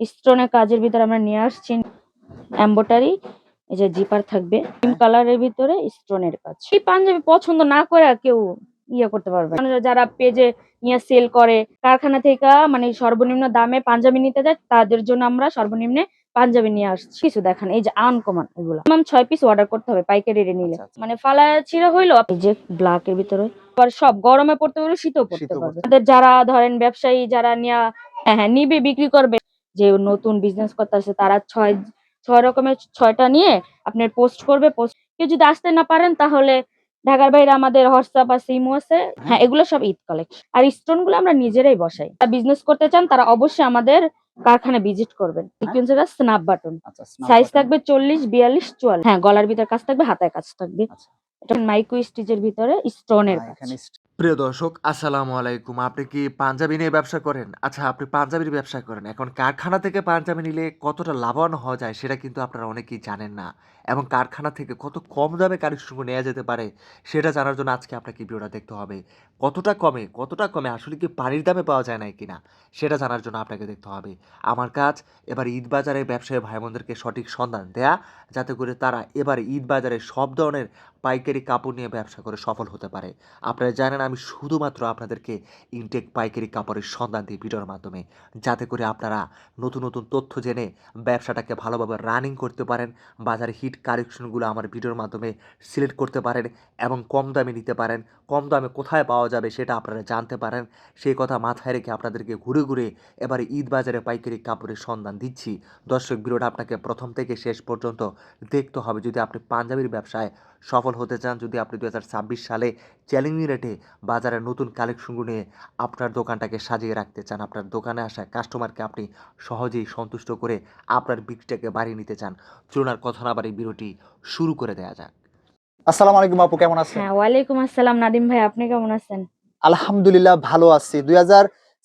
স্টোনের কাজের ভিতরে আমরা নিয়ে আসছি এম্বোটারি। এই যে জিপার থাকবে। ক্রিম কালারের ভিতরে স্টোনের কাজ। এই পাঞ্জাবি পছন্দ না করে আর কেউ ইয়ে করতে পারবে না। যারা পেজে নিয়ে সেল করে কারখানা থেকে মানে সর্বনিম্ন দামে পাঞ্জাবি নিতে যায় তাদের জন্য আমরা সর্বনিম্নে পাঞ্জাবি নিয়ে আসছি। কিছু দেখান এই যে আনকমন এগুলো। মিনিমাম ছয় পিস অর্ডার করতে হবে পাইকারি রে নিলে। আচ্ছা, আচ্ছা। মানে ফালা ছিঁড়ে হইল। এই যে ব্ল্যাক এর ভিতরে। সব গরমে পড়তে পারবে শীতেও পড়তে পারবে। তাদের যারা ধরেন ব্যবসায়ী যারা নিয়ে হ্যাঁ হ্যাঁ নিবে বিক্রি করবে যে নতুন বিজনেস করতেছে তারা ছয় ছয় রকমের ছয়টা নিয়ে আপনার পোস্ট করবে পোস্ট কেউ যদি আসতে না পারেন তাহলে ঢাকার বাইরে আমাদের হোয়াটসঅ্যাপ আছে ইমো আছে। হ্যাঁ এগুলো সব ঈদ কালেকশন আর স্টোনগুলো আমরা নিজেরাই বসাই। যারা বিজনেস করতে চান তারা অবশ্যই আমাদের কারখানা ভিজিট করবেন। সিকুয়েন্সের স্ন্যাপ বাটন সাইজ থাকবে চল্লিশ বিয়াল্লিশ চুয়াল্লিশ। হ্যাঁ গলার ভিতরে কাজ থাকবে হাতায় কাজ থাকবে। আচ্ছা। এটা মাইক্রো স্টিচের ভিতরে স্টোনের হ্যাঁ, কাজ। প্রিয় দর্শক, আসসালামু আলাইকুম। আপনি কি পাঞ্জাবি নিয়ে ব্যবসা করেন? আচ্ছা আপনি পাঞ্জাবির ব্যবসা করেন। এখন কারখানা থেকে পাঞ্জাবি নিলে কতটা লাভবান হওয়া যায় সেটা কিন্তু আপনারা অনেকেই জানেন না। এবং কারখানা থেকে কত কম দামে কালেকশনগুলো নেওয়া যেতে পারে সেটা জানার জন্য আজকে আপনাকে ভিডিওটা দেখতে হবে। কতটা কমে কতটা কমে, আসলে কি পানির দামে পাওয়া যায় না কিনা সেটা জানার জন্য আপনাকে দেখতে হবে। আমার কাজ, এবার ঈদ বাজারে ব্যবসায়ী ভাই বোনদেরকে সঠিক সন্ধান দেয়া, যাতে করে তারা এবার ঈদ বাজারে সব ধরনের পাইকারি কাপড় নিয়ে ব্যবসা করে সফল হতে পারে। আপনারা জানেন আমি শুধুমাত্র আপনাদেরকে ইনটেক পাইকারি কাপড়ের সন্ধান দিই ভিডিওর মাধ্যমে। যাতে করে আপনারা নতুন নতুন তথ্য জেনে ব্যবসাটাকে ভালোভাবে রানিং করতে পারেন, বাজারে হিট কালেকশনগুলো আমার ভিডিওর মাধ্যমে সিলেক্ট করতে পারেন এবং কম দামে নিতে পারেন। কম দামে কোথায় পাওয়া যাবে সেটা আপনারা জানতে পারেন। সেই কথা মাথায় রেখে আপনাদেরকে ঘুরে ঘুরে এবারে ঈদ বাজারে পাইকারি কাপড়ের সন্ধান দিচ্ছি। দর্শক, ভিডিওটা আপনাকে প্রথম থেকে শেষ পর্যন্ত দেখতে হবে। যদি আপনি পাঞ্জাবির ব্যবসায় সফল হতে চান যদি আপনি দুই হাজার ছাব্বিশ সালে চ্যালেঞ্জিং রেটে বাজারে নতুন কালেকশনগুলো নিয়ে আপনার দোকানটাকে সাজিয়ে রাখতে চান আপনার দোকানে আসা কাস্টমারকে আপনি সহজেই সন্তুষ্ট করে আপনার বিক্রিটাকে বাড়িয়ে নিতে চান চলুন আর কথা না বাড়ি বিরতি শুরু করে দেওয়া যাক। আসসালামু আলাইকুম আপু কেমন আছেন? হ্যাঁ ওয়ালাইকুম আসসালাম নাদিম ভাই আপনি কেমন আছেন? আলহামদুলিল্লাহ ভালো আছি। দুই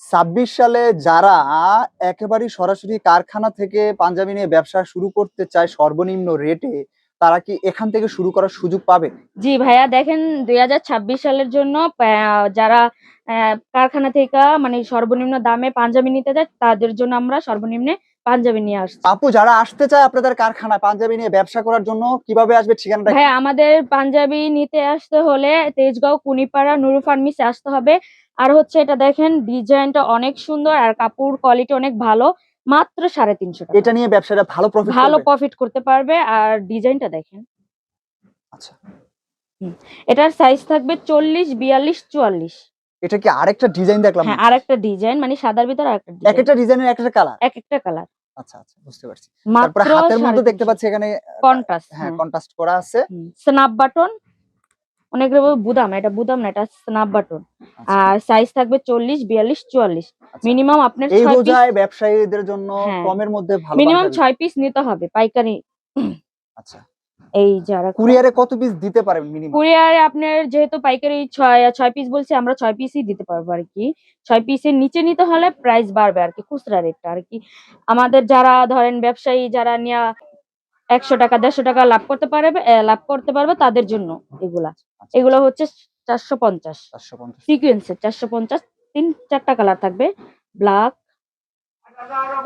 ছাব্বিশ সালে যারা একেবারে সরাসরি কারখানা থেকে পাঞ্জাবি নিয়ে ব্যবসা শুরু করতে চায় সর্বনিম্ন রেটে তারা কি এখান থেকে শুরু করার সুযোগ পাবে? জি ভাইয়া দেখেন দুই হাজার ছাব্বিশ সালের জন্য যারা কারখানা থেকে মানে সর্বনিম্ন দামে পাঞ্জাবি নিতে যায় তাদের জন্য আমরা সর্বনিম্নে পাঞ্জাবি নিয়ে আসছি। আপু যারা আসতে চায় আপনাদের কারখানায় পাঞ্জাবি নিয়ে ব্যবসা করার জন্য কীভাবে আসবে ঠিকানাটা? ভাই আমাদের পাঞ্জাবি নিতে আসতে হলে তেজগাঁও কুনিপাড়া নুরু ফার্মিসে আসতে হবে। আর হচ্ছে এটা দেখেন ডিজাইনটা অনেক সুন্দর আর কাপড় কোয়ালিটি অনেক ভালো। মাত্র সাড়ে তিনশো টাকা। এটা নিয়ে ব্যবসাটা ভালো প্রফিট ভালো প্রফিট করতে পারবে আর ডিজাইনটা দেখেন। আচ্ছা। এটার সাইজ থাকবে চল্লিশ বিয়াল্লিশ চুয়াল্লিশ। এটা কি আরেকটা ডিজাইন দেখলাম? হ্যাঁ আর একটা ডিজাইন মানে সাদার ভিতরে আরেকটা এক একটা ডিজাইনের এক একটা কালার এক একটা কালার আচ্ছা আচ্ছা বুঝতে পারছি। তারপরে হাতের মধ্যে দেখতে পাচ্ছি এখানে কন্ট্রাস্ট হ্যাঁ কন্ট্রাস্ট করা আছে। স্ন্যাপ বাটন অনেক বুদাম এটা বুদাম না এটা স্ন্যাপ বাটন আচ্ছা, আর সাইজ থাকবে চল্লিশ বিয়াল্লিশ চুয়াল্লিশ। আচ্ছা। মিনিমাম আপনার এই বোঝায় ব্যবসায়ীদের জন্য হ্যাঁ। কমের মধ্যে ভালো মিনিমাম। ছয় পিস নিতে হবে পাইকারি। আচ্ছা। এই যারা কুরিয়ারে কত পিস দিতে পারবেন মিনিমাম কুরিয়ারে আপনার যেহেতু পাইকারি ছয় ছয় পিস বলছি আমরা ছয় পিসই দিতে পারব আর কি। ছয় পিসের নিচে নিতে হলে প্রাইস বাড়বে আর কি খুচরা রেটটা আর কি। আমাদের যারা ধরেন ব্যবসায়ী যারা নিয়ে একশো টাকা দেড়শো টাকা লাভ করতে পারবে লাভ করতে পারবে তাদের জন্য এগুলা। এগুলো হচ্ছে চারশো পঞ্চাশ। সিকুয়েন্সের চারশো পঞ্চাশ তিন চারটা কালার থাকবে ব্ল্যাক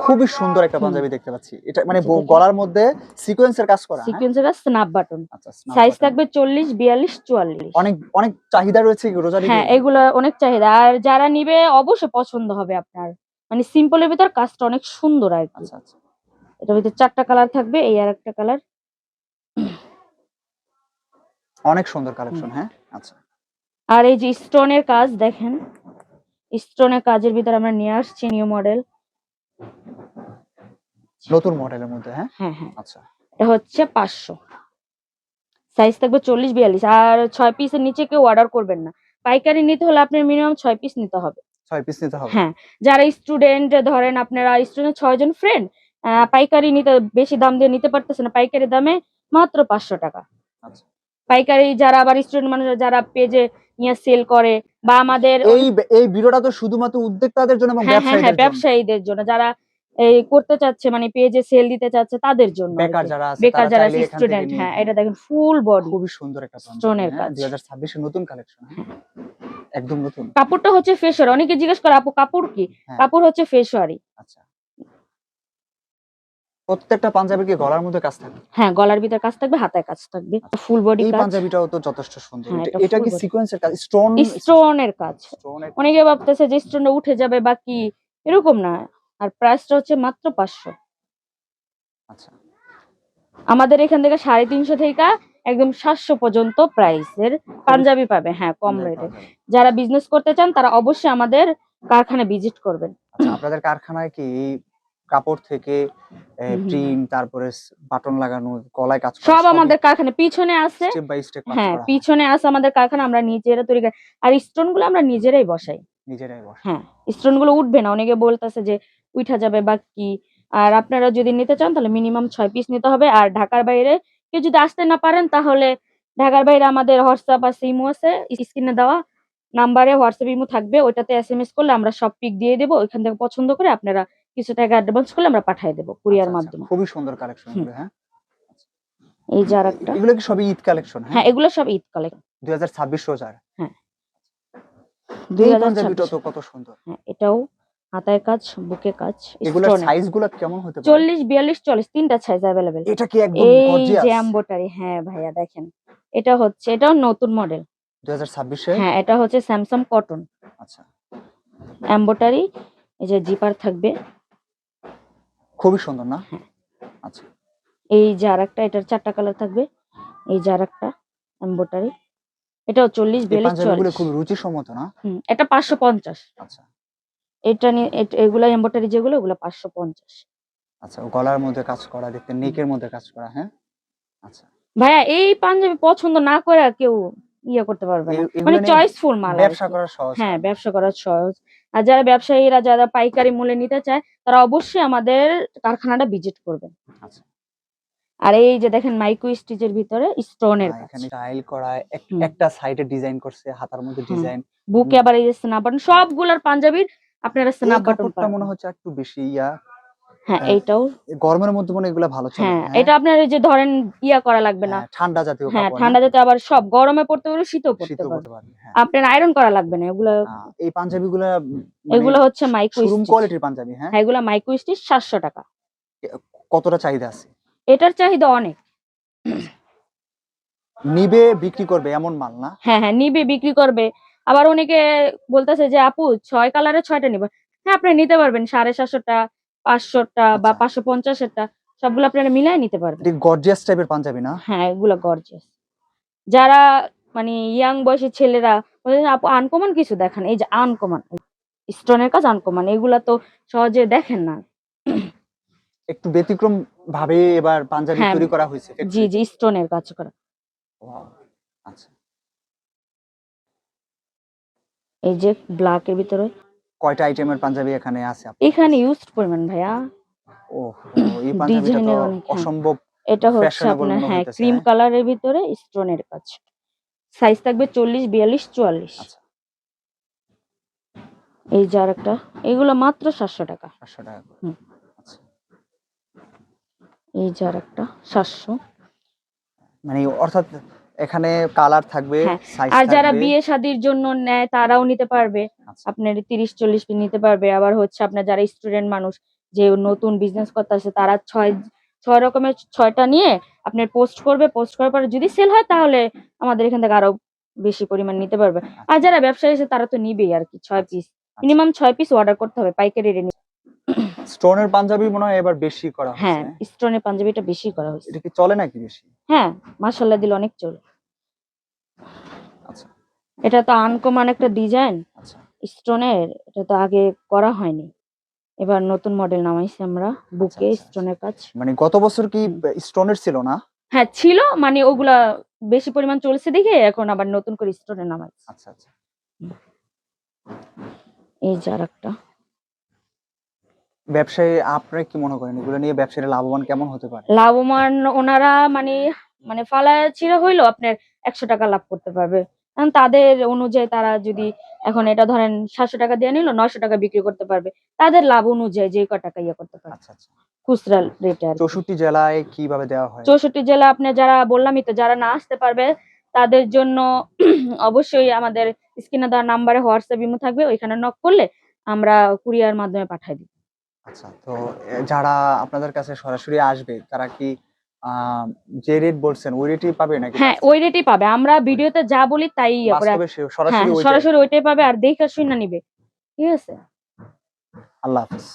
খুবই সুন্দর একটা পাঞ্জাবি দেখতে পাচ্ছি। এটা মানে আচ্ছা। গলার মধ্যে সিকোয়েন্সের কাজ করা? সিকুয়েন্সের স্ন্যাপ বাটন আচ্ছা সাইজ থাকবে চল্লিশ বিয়াল্লিশ চুয়াল্লিশ। অনেক অনেক চাহিদা রয়েছে রোজার হ্যাঁ? এগুলো অনেক চাহিদা। আর যারা নিবে অবশ্যই পছন্দ হবে আপনার। মানে সিম্পলের ভিতর কাজটা অনেক সুন্দর আর আচ্ছা আচ্ছা। এটার ভিতর চারটা কালার থাকবে এই আর একটা কালার অনেক সুন্দর কালেকশন হ্যাঁ? আচ্ছা। আর এই যে স্টোনের কাজ দেখেন। স্টোনের কাজের ভিতর আমরা নিয়ে আসছি নিউ মডেল নতুন মডেলের মধ্যে হ্যাঁ? হ্যাঁ হ্যাঁ। আচ্ছা। এটা হচ্ছে পাঁচশো। সাইজ থাকবে চল্লিশ বিয়াল্লিশ। আর ছয় পিসের নিচে কেউ অর্ডার করবেন না। পাইকারি নিতে হলে আপনার মিনিমাম ছয় পিস নিতে হবে। ছয় পিস নিতে হবে। হ্যাঁ। যারা স্টুডেন্ট ধরেন আপনারা স্টুডেন্ট ছয়জন ফ্রেন্ড পাইকারি নিতে বেশি দাম দিয়ে নিতে পারতেছে না। পাইকারি দামে মাত্র পাঁচশো টাকা। আচ্ছা। পাইকারি যারা আবার স্টুডেন্ট মানুষ যারা পেজে নিয়ে সেল করে বা আমাদের এই এই ভিডিওটা তো শুধুমাত্র উদ্যোক্তাদের জন্য এবং হ্যাঁ হ্যাঁ হ্যাঁ ব্যবসায়ীদের জন্য। যারা এই করতে চাচ্ছে মানে পেজে সেল দিতে চাচ্ছে তাদের জন্য বেকার যারা আছে বেকার যারা স্টুডেন্ট হ্যাঁ এটা দেখেন ফুল বডি খুবই সুন্দর একটা এর কাজ। দুই হাজার ছাব্বিশে নতুন কালেকশন একদম নতুন। কাপড়টা হচ্ছে ফেশওয়ার অনেকে জিজ্ঞেস করে আপু কাপড় কি। কাপড় হচ্ছে ফেশওয়ারি আচ্ছা। প্রত্যেকটা পাঞ্জাবির কি গলার মধ্যে কাজ থাকে হ্যাঁ গলার ভিতরে কাজ থাকবে হাতায় কাজ থাকবে। ফুল বডি এই কাজ। পাঞ্জাবিটাও তো যথেষ্ট সুন্দর। হ্যাঁ, এটা- কি সিকোয়েন্সের কাজ? স্টোন স্টোনের কাজ। অনেকে ভাবতেছে যে স্টোনটা উঠে যাবে বা কি? এরকম না। আর প্রাইসটা হচ্ছে মাত্র পাঁচশো। আচ্ছা। আমাদের এখান থেকে সাড়ে তিনশো থেকে একদম সাতশো পর্যন্ত প্রাইসের পাঞ্জাবি পাবে। হ্যাঁ কম রেটে যারা বিজনেস করতে চান তারা অবশ্যই আমাদের কারখানা ভিজিট করবেন। আচ্ছা আপনাদের কারখানায় কি কাপড় থেকে। প্রিন্ট তারপরে বাটন লাগানো গলায় কাজ সব আমাদের কারখানা পিছনে আছে স্টেপ বাই স্টেপ হ্যাঁ পিছনে আছে আমাদের কারখানা আমরা নিজেরা তৈরি করি। আর স্টোনগুলো আমরা নিজেরাই বসাই। নিজেরাই বসে হ্যাঁ স্টোনগুলো উঠবে না। অনেকে বলতেছে যে উঠা যাবে বা কি। আর আপনারা যদি নিতে চান তাহলে মিনিমাম ছয় পিস নিতে হবে। আর ঢাকার বাইরে কেউ যদি আসতে না পারেন তাহলে ঢাকার বাইরে আমাদের হোয়াটসঅ্যাপ আছে ইমো আছে স্ক্রিনে দেওয়া নাম্বারে হোয়াটসঅ্যাপ ইমো থাকবে। ওইটাতে এস এম এস করলে আমরা সব পিক দিয়ে দেবো। ওইখান থেকে পছন্দ করে আপনারা কিছু টাকা অ্যাডভান্স করলে আমরা পাঠিয়ে দেবো কুরিয়ার আচ্ছা, আচ্ছা, মাধ্যমে। খুবই সুন্দর কালেকশন হ্যাঁ? এই যে আর একটা এগুলো কি সবই ঈদ কালেকশন হ্যাঁ? হ্যাঁ এগুলো সব ঈদ কালেকশন দুই হাজার ছাব্বিশ রোজার। দুই এই হাজার তো কত সুন্দর। হ্যাঁ এটাও হাতায় কাজ বুকে কাজ এগুলোর stone এ। সাইজগুলো কেমন হতে পারে? চল্লিশ বিয়াল্লিশ চল্লিশ তিনটা সাইজ অ্যাভেলেবেল এটা কি একদম এই যে এম্বোটারি হ্যাঁ ভাইয়া দেখেন। এটা হচ্ছে এটাও নতুন মডেল দুই হাজার ছাব্বিশে? হ্যাঁ এটা হচ্ছে স্যামসাং কটন আচ্ছা। এম্বোটারি এই যে জিপার থাকবে। খুবই সুন্দর না? হ্যাঁ। আচ্ছা। এই যে আর একটা এটার চারটা কালার থাকবে। এই যে আর একটা এম্বোটারি এটাও চল্লিশ পাঞ্জাবিগুলো চল্লিশ। খুব রুচিসম্মত না? এটা পাঁচশো পঞ্চাশ। আচ্ছা। এটা নিয়ে এগুলা এম্বোটারি যেগুলো ওগুলো পাঁচশো পঞ্চাশ। আচ্ছা গলার মধ্যে কাজ করা দেখতে নেকের মধ্যে কাজ করা হ্যাঁ? আচ্ছা। ভাইয়া এই পাঞ্জাবি পছন্দ না করে কেউ ইয়ে করতে পারবে না। মানে চয়েসফুল মাল ব্যবসা কি। করা সহজ হ্যাঁ ব্যবসা করা সহজ। আর যারা ব্যবসায়ীরা যারা পাইকারি মূল্যে নিতে চায় তারা অবশ্যই আমাদের কারখানাটা ভিজিট করবেন আচ্ছা। আর এই যে দেখেন মাইক্রো স্টিচের ভিতরে স্টোনের এখানে স্টাইল করা একটা সাইডে ডিজাইন করছে হাতার মধ্যে ডিজাইন বুকে আবার এই যে স্নাপ বাটন সবগুলার পাঞ্জাবির আপনারা স্নাপ বাটন মনে হচ্ছে একটু বেশি ইয়া। হ্যাঁ হ্যাঁ, এইটাও গরমের মধ্যে মনে হয় এগুলা ভালো চলে। হ্যাঁ এটা আপনার এই যে ধরেন ইয়া করা লাগবে না। হ্যাঁ, ঠান্ডা জাতীয় হ্যাঁ ঠান্ডা যাতে আবার সব গরমে পড়তে পারবে শীতও পড়তে পারবে। হ্যাঁ। আপনার আয়রন করা লাগবে না এগুলো এই পাঞ্জাবিগুলা মানে এগুলো হচ্ছে মাইক্রো শোরুম কোয়ালিটির পাঞ্জাবি হ্যাঁ? হ্যাঁ এগুলো মাইক্রো স্টিচ সাতশো টাকা। কতটা চাহিদা আছে? এটার চাহিদা অনেক। নিবে বিক্রি করবে এমন মাল না? হ্যাঁ হ্যাঁ নিবে বিক্রি করবে। আবার অনেকে বলতেছে যে আপু ছয় কালারে ছয়টা নিব। হ্যাঁ আপনি নিতে পারবেন সাড়ে সাতশোটা পাঁচশোটা বা আচ্ছা। পাঁচশো পঞ্চাশেরটা সবগুলো আপনারা মিলাই নিতে পারবেন। গর্জিয়াস টাইপের পাঞ্জাবি না? হ্যাঁ এগুলো গর্জিয়াস যারা মানে ইয়াং বয়সী ছেলেরা আপু আনকমন কিছু দেখেন। এই যে আনকমন স্টোনের কাজ আনকমন এগুলা তো সহজে দেখেন না। একটু ব্যতিক্রম ভাবে এবার পাঞ্জাবি হ্যাঁ, তৈরি করা হয়েছে জি জি স্টোনের কাজ করা। আচ্ছা। এই যে ব্ল্যাকের ভিতরে। কয়টা আইটেমের পাঞ্জাবি এখানে আছে এখানে কাছে? ইউজ পরিমাণ ভাইয়া ওহ, এই পাঞ্জাবিটা তো হ্যাঁ। অসম্ভব এটা হচ্ছে আপনার হ্যাঁ ক্রিম হ্যাঁ? কালারের ভিতরে স্টোনের কাজ সাইজ থাকবে চল্লিশ বিয়াল্লিশ চুয়াল্লিশ আচ্ছা। এই যে আর একটা এগুলো মাত্র সাতশো টাকা পাঁচশো টাকা হুম। আচ্ছা এই যে আর একটা সাতশো মানে অর্থাৎ এখানে কালার থাকবে হ্যাঁ, আর যারা বিয়ে শাদির জন্য নেয় তারাও নিতে পারবে। আচ্ছা। আপনার তিরিশ চল্লিশ পিস নিতে পারবে। আবার হচ্ছে আপনার যারা স্টুডেন্ট মানুষ যে নতুন বিজনেস করতে আছে তারা ছয় ছয় রকমের ছয়টা নিয়ে আপনার পোস্ট করবে। পোস্ট করার পরে যদি সেল হয় তাহলে আমাদের এখান থেকে আরও বেশি পরিমাণ নিতে পারবে। আর যারা ব্যবসায়ী আছে তারা তো নিবেই আর কি ছয় পিস মিনিমাম ছয় পিস অর্ডার করতে হবে পাইকারি রেটে স্টোনের পাঞ্জাবি মনে হয় এবার বেশি করা হ্যাঁ হয়েছে স্টোনের পাঞ্জাবিটা বেশি করা হয়েছে। এটা কি চলে নাকি বেশি? হ্যাঁ মাসাল্লাহ দিলে অনেক চলে। আচ্ছা। এটা তো আনকমন একটা ডিজাইন। আচ্ছা। স্টোনের এটা তো আগে করা হয়নি। এবার নতুন মডেল নামাইছি আমরা বুকে আচ্ছা, আচ্ছা। স্টোনের কাজ। মানে গত বছর কি স্টোনের ছিল না? হ্যাঁ ছিল মানে ওগুলা বেশি পরিমাণ চলছে দেখে এখন আবার নতুন করে স্টোনে নামাইছি। আচ্ছা আচ্ছা। এই যে আর একটা ব্যবসায়ী আপনি কি মনে করেন? এগুলো নিয়ে ব্যবসায়ীরা লাভবান কেমন হতে পারে? লাভবান ওনারা মানে মানে ফালায় ছিঁড়ে হইল আপনার একশো টাকা লাভ করতে পারবে। কারণ তাদের অনুযায়ী তারা যদি এখন এটা ধরেন সাতশো টাকা দিয়ে নিল নয়শো টাকা বিক্রি করতে পারবে। তাদের লাভ অনুযায়ী যে ক টাকা ইয়ে করতে পারবে। আচ্ছা আচ্ছা। খুচরা রেটে আর চৌষট্টি জেলায় কীভাবে দেওয়া হয়? চৌষট্টি জেলা আপনি যারা বললামই তো যারা না আসতে পারবে তাদের জন্য অবশ্যই আমাদের স্ক্রিনে দেওয়া নাম্বারে হোয়াটসঅ্যাপ ইমো থাকবে। ওইখানে নক করলে আমরা কুরিয়ার মাধ্যমে পাঠাই দিই। আচ্ছা তো যারা আপনাদের কাছে সরাসরি আসবে তারা কি আহ, যে রেট বলছেন ওই রেটই পাবে নাকি হ্যাঁ ওই রেটই পাবে। আমরা ভিডিওতে যা বলি তাই হ্যাঁ সরাসরি ওইটাই? সরাসরি ওইটাই পাবে। আর দেখে শুনে নিবে। ঠিক আছে? আল্লাহ হাফিজ।